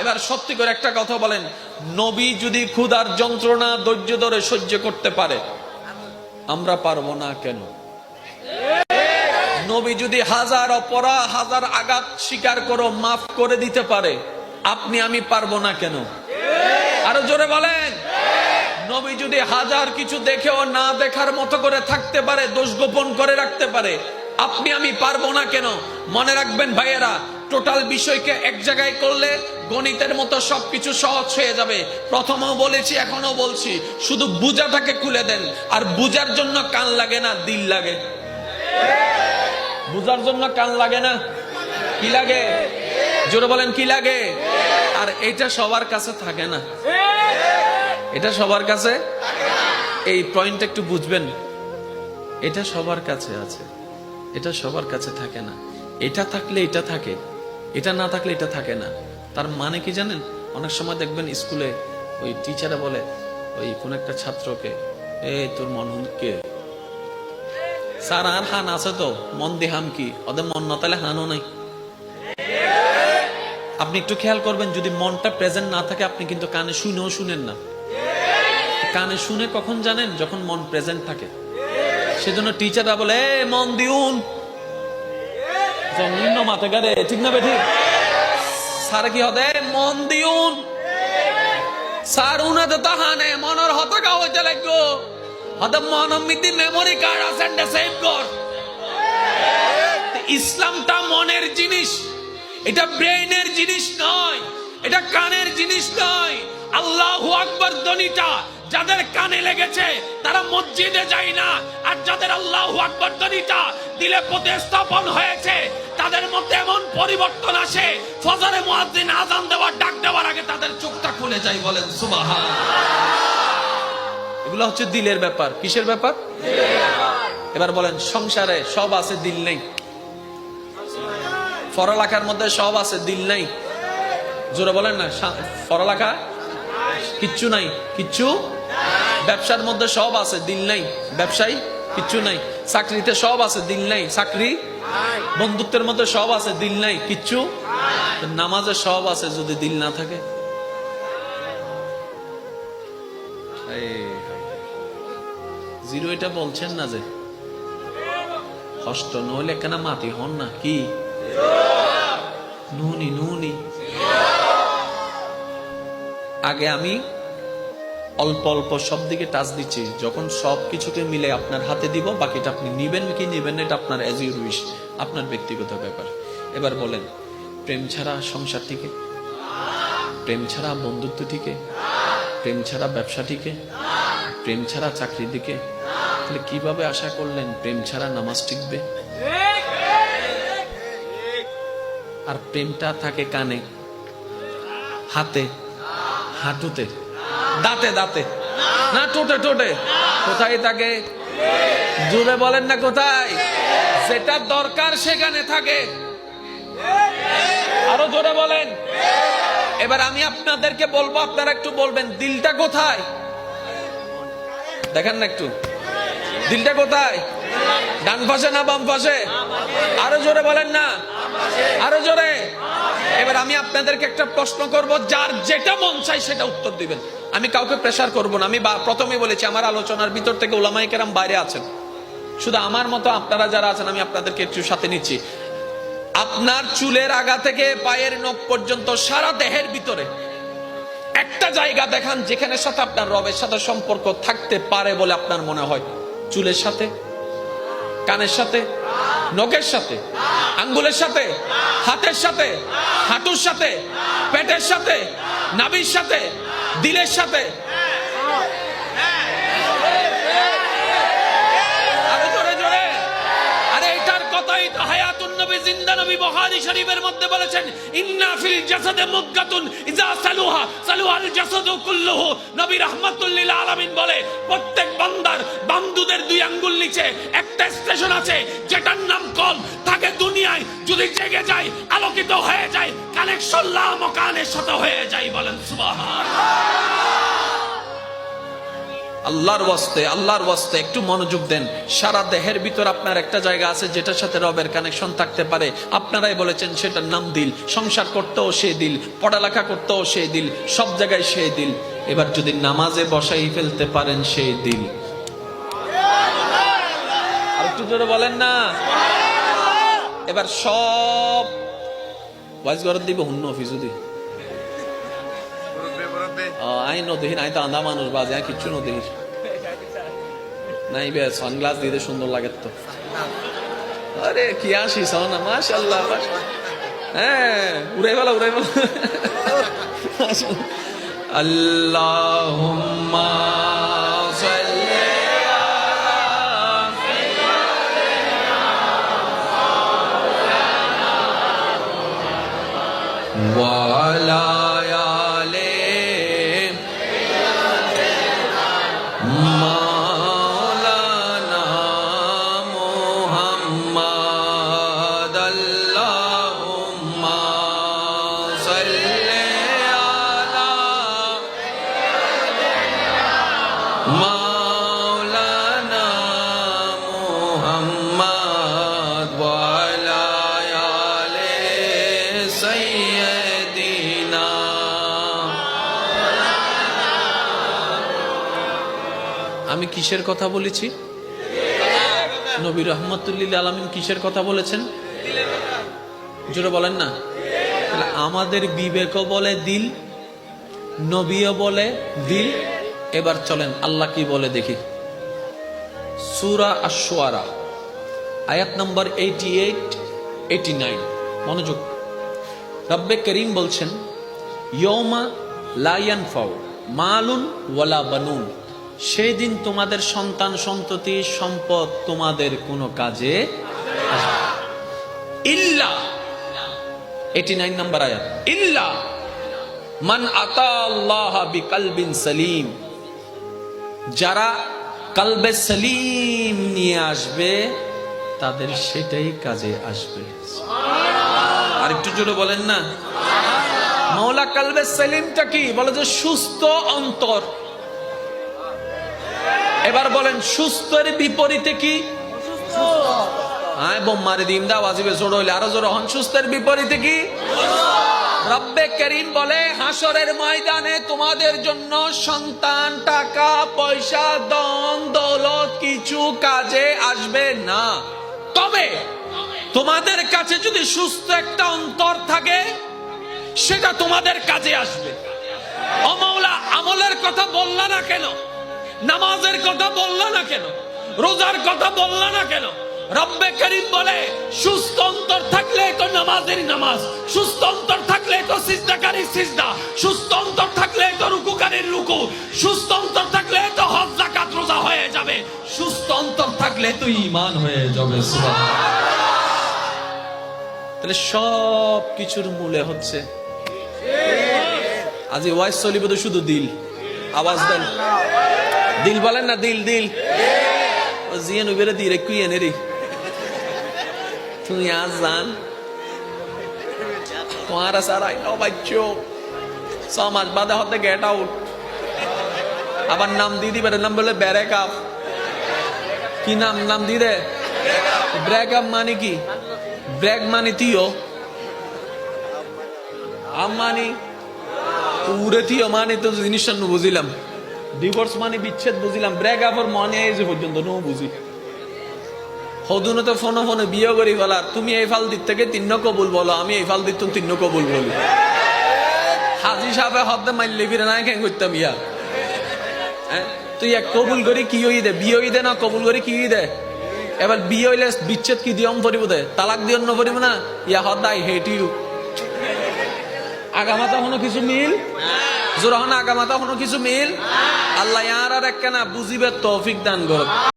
এবার সত্যি করে একটা কথা বলেন, নবী যদি ক্ষুধার যন্ত্রণা, ধৈর্য ধরে সহ্য করতে পারে, আমরা পারব না কেন? নবী যদি হাজার অপরা হাজার আঘাত স্বীকার করো, মাফ করে দিতে পারে, আপনি, আমি পারব না কেন? আরও জোরে বলেন। নবী যদি হাজার কিছু দেখেও না দেখার মতো করে থাকতে পারে, দোষ গোপন করে রাখতে পারে, আপনি, আমি পারব না কেন? মনে রাখবেন ভাইয়েরা, টোটাল বিষয়কে এক জায়গায় করলে গণিতের মতো সবকিছু সহজ হয়ে যাবে। প্রথমেও বলেছি এখনও বলছি। শুধু বুঝাটাকে খুলে দেন। আর বুঝার জন্য কান লাগে না, দিল লাগে। বুঝার জন্য কান লাগে না, কি লাগে? জোরে বলেন, কি লাগে? আর এটা সবার কাছে থাকে না। এটা সবার কাছে এই পয়েন্ট একটু বুঝবেন। এটা সবার কাছে আছে। এটা সবার কাছে থাকে না। এটা থাকলে এটা থাকে। এটা না থাকলে এটা থাকে না। তার মানে কি জানেন? অনেক সময় দেখবেন স্কুলে ওই টিচারে বলে, ওই কোন একটা ছাত্রকে এই তোর মন কে? স্যার, আর হান আছে তো, মন দেহাম কি? ওদের মন না তাহলে হানও নাই। আপনি একটু খেয়াল করবেন, যদি মনটা প্রেজেন্ট না থাকে, আপনি কিন্তু কানে শুনেও শুনেন না। কানে শুনে কখন জানেন? যখন মন প্রেজেন্ট থাকে। সেজন্য টিচাররা বলে মন দিউন। মাথা গারে ঠিক না বেঠিক? স্যার কি হতে মন দিউন। সার উনাতে তো হানে মনের হতাকা হইতে লাগবো। হতে মন মিতি মেমোরি কার্ড আছে সেভ কর। ইসলামটা মনের জিনিস। এটা ব্রেইনের জিনিস নয়, এটা কানের জিনিস নয়। আল্লাহু আকবার ধ্বনিটা যাদের কানে লেগেছে, তারা মসজিদে যায় না। আর যাদের আল্লাহ আকবার ধ্বনিটা দিলে প্রতিস্থাপন হয়েছে, তাদের মধ্যে এমন পরিবর্তন আসে, ফজরে মুয়াজ্জিন আজান দেওয়ার, ডাক দেওয়ার আগে তাদের চোখটা খুলে যায়, বলেন সুবহান। এগুলো হচ্ছে দিলের ব্যাপার। কিসের ব্যাপার? এবার বলেন, সংসারে সব আছে, দিল নেই। পড়ালেখার মধ্যে সব আছে, দিল নেই। জোরে বলেন না পড়ালেখা? কিচ্ছু নাই, কিচ্ছু ব্যবসার মধ্যে সব আছে, দিল নাই। ব্যবসায়ী, কিচ্ছু নাই। চাকরিতে সব আছে, দিল নাই। চাকরি? বন্ধুত্বের মধ্যে সব আছে, দিল নাই। কিচ্ছু? নামাজে সব আছে, যদি দিল না থাকে। জিরো এটা বলছেন না যে, কষ্ট নইলে কেন মাটি হন না? কি? নুনি নুনি। আগে আমি অল্প অল্প সব দিকে টাচ দিচ্ছি। যখন সব কিছুকে মিলে আপনার হাতে দিব, বাকিটা আপনি নিবেন কি নিবেন এটা আপনার এজ ইউর উইশ আপনার ব্যক্তিগত ব্যাপার। এবার বলেন, প্রেম ছাড়া সংসার টিকে? প্রেম ছাড়া বন্ধুত্ব টিকে? প্রেম ছাড়া ব্যবসা টিকে? প্রেম ছাড়া চাকরি দিকে? তাহলে কীভাবে আশা করলেন প্রেম ছাড়া নামাজ টিকবে? আর প্রেমটা থাকে কানে, হাতে, হাঁটুতে। দাঁতে দাঁতে। না টোটে টোটে কোথায় থাকে? জুড়ে বলেন না কোথায়? যেটা দরকার সেখানে থাকে। আরও জোরে বলেন। এবার আমি আপনাদেরকে বলব, আপনারা একটু বলবেন, দিলটা কোথায়? দেখেন না একটু। দিলটা কোথায়? ডান পাশে না বাম পাশে? আরও জোরে বলেন না। আরও জোরে। এবার আমি আপনাদেরকে একটা প্রশ্ন করব, যার যেটা মন চাই সেটা উত্তর দিবেন। আমি কাউকে প্রেশার করব না। আমি প্রথমেই বলেছি, আমার আলোচনার ভিতর থেকে ওলামাই কেরাম বাইরে আছেন। শুধু আমার মতো আপনারা যারা আছেন, আমি আপনাদেরকে একটু সাথে নিচ্ছি। আপনার চুলের আগা থেকে পায়ের নখ পর্যন্ত সারা দেহের ভিতরে একটা জায়গা দেখান, যেখানে সাথে আপনার রবের সাথে সম্পর্ক থাকতে পারে বলে আপনার মনে হয়। চুলের সাথে? কানের সাথে? নখের সাথে? আঙ্গুলের সাথে? হাতের সাথে? হাঁটুর সাথে? পেটের সাথে? নাভির সাথে? দিলের সাথে একটা স্টেশন আছে, যেটার নাম কল থাকে দুনিয়ায়, যদি জেগে যায়, আলোকিত হয়ে যায়, কানেকশন লাম কানের সাথে হয়ে যায়। বলেন সুবহান আল্লাহর ওয়াস্তে আল্লাহর ওয়াস্তে একটু মনোযোগ দেন। সারা দেহের ভিতর আপনার একটা জায়গা আছে যেটার সাথে রবের কানেকশন থাকতে পারে। আপনারাই বলেছেন সেটার নাম দিল। সংসার করতেও সে দিল। পড়ালেখা করতেও সেই দিল। সব জায়গায় সেই দিল। এবার যদি নামাজে বসাই ফেলতে পারেন সেই দিল। একটু জোরে বলেন না। এবার সব ওয়াইজ গরত দিব, অন্য অফিস দি আই নদীর আই তো আন্দা মানুষ বাজে নাই বে সানগ্লাস দিতে সুন্দর লাগে তো আরে কি আসি সন মাশাল্লাহ হ্যাঁ উড়াই বলা উড়াই বলা আল্লাহুম্মা আমি কিসের কথা বলেছি? নবী রহমতুল্লিল আলমিন কিসের কথা বলেছেন? জোরে বলেন না। আমাদের বিবেকও বলে দিল, নবীও বলে দিল। এবার চলেন, আল্লাহ কি বলে দেখি। সুরা আশোয়ারা আয়াত নম্বর এইটি এইট এইটি নাইন মনোযোগ। রব্বে করিম বলছেন ইয়মা লায়ান ফাও মালুন ওয়ালা বানুন। সেই দিন তোমাদের সন্তান সন্ততি সম্পদ তোমাদের কোনো কাজে। ইল্লা। এইটি নাইন নম্বর আয়াত। ইল্লা। মান আতা আল্লাহ বিকালবিন সালিম। যারা কালবে সালিম নিয়ে আসবে তাদের সেটাই কাজে আসবে। আর একটু জোরে বলেন না। মৌলা কালবে সালিমটা কি? বলে যে সুস্থ অন্তর। এবার বলেন, সুস্থের বিপরীতে কি? হ্যাঁ বোম্মারে দিম দা হইলে সুস্থের বিপরীতে বলে ময়দানে তোমাদের জন্য সন্তান, টাকা, পয়সা দন কিছু কাজে আসবে না। তবে তোমাদের কাছে যদি সুস্থ একটা অন্তর থাকে, সেটা তোমাদের কাজে আসবে। অমৌলা আমলের কথা বললা না কেন? নামাজের কথা বললা না কেন? রোজার কথা বললা না কেন? রব্বে করিম বলে, সুস্থ অন্তর থাকলে তো নামাজের নামাজ, সুস্থ অন্তর থাকলে তো সিজদাকারী সিজদা, সুস্থ অন্তর থাকলে তো রুকুকারীর রুকু, সুস্থ অন্তর থাকলে তো হজ জাকাত রোজা হয়ে যাবে, সুস্থ অন্তর থাকলে তো ঈমান হয়ে যাবে তাহলে সব কিছুর মূলে হচ্ছে, আজ ওয়াইস চলিব তো শুধু দিল, আওয়াজ দেন। দিল বলেন না, দিল দিল। ও জিয়ান উবেরে দিয়ে রেখু এনে তুই আজ জান তোমার সারাই নো বাচ্চো। সমাজ বাধা হতে গেট আউট আবার নাম দিয়ে দিবে, নাম বলে ব্যারেক আপ কি নাম নাম দি দে? ব্রেক আপ মানে কি? ব্রেক মানে তিও আম মানে? পুরে তিও মানে তো জিনিসটা বুঝিলাম। ডিভোর্স মানে বিচ্ছেদ বুঝিলাম। ব্রেক আপর মনে যে পর্যন্ত, নো বুঝি। তো ফোনে ফোনে বিয়ে করি বলা, তুমি এই ফাল দিক থেকে তিন্ন কবুল বলো, আমি এই ফাল তিন্ন কবুল বলি। হাজি সাহেব মাইলে ফিরে না কেন করতাম ইয়া? হ্যাঁ? তুই এক কবুল করি কি হই দে? বিয়ে হই দে না কবুল করি কি হই দে? এবার বিয়ে হইলে বিচ্ছেদ কি দিয়ম পরিব দে? তালাক দিয়ন ন পরিব না? ইয়া হদ আই হেট ইউ। আগামাতা কোনো কিছু মিল? জোরহন আগামাতা কোনো কিছু মিল? আল্লাহ আর একখানা বুঝিবে তৌফিক দান করুক।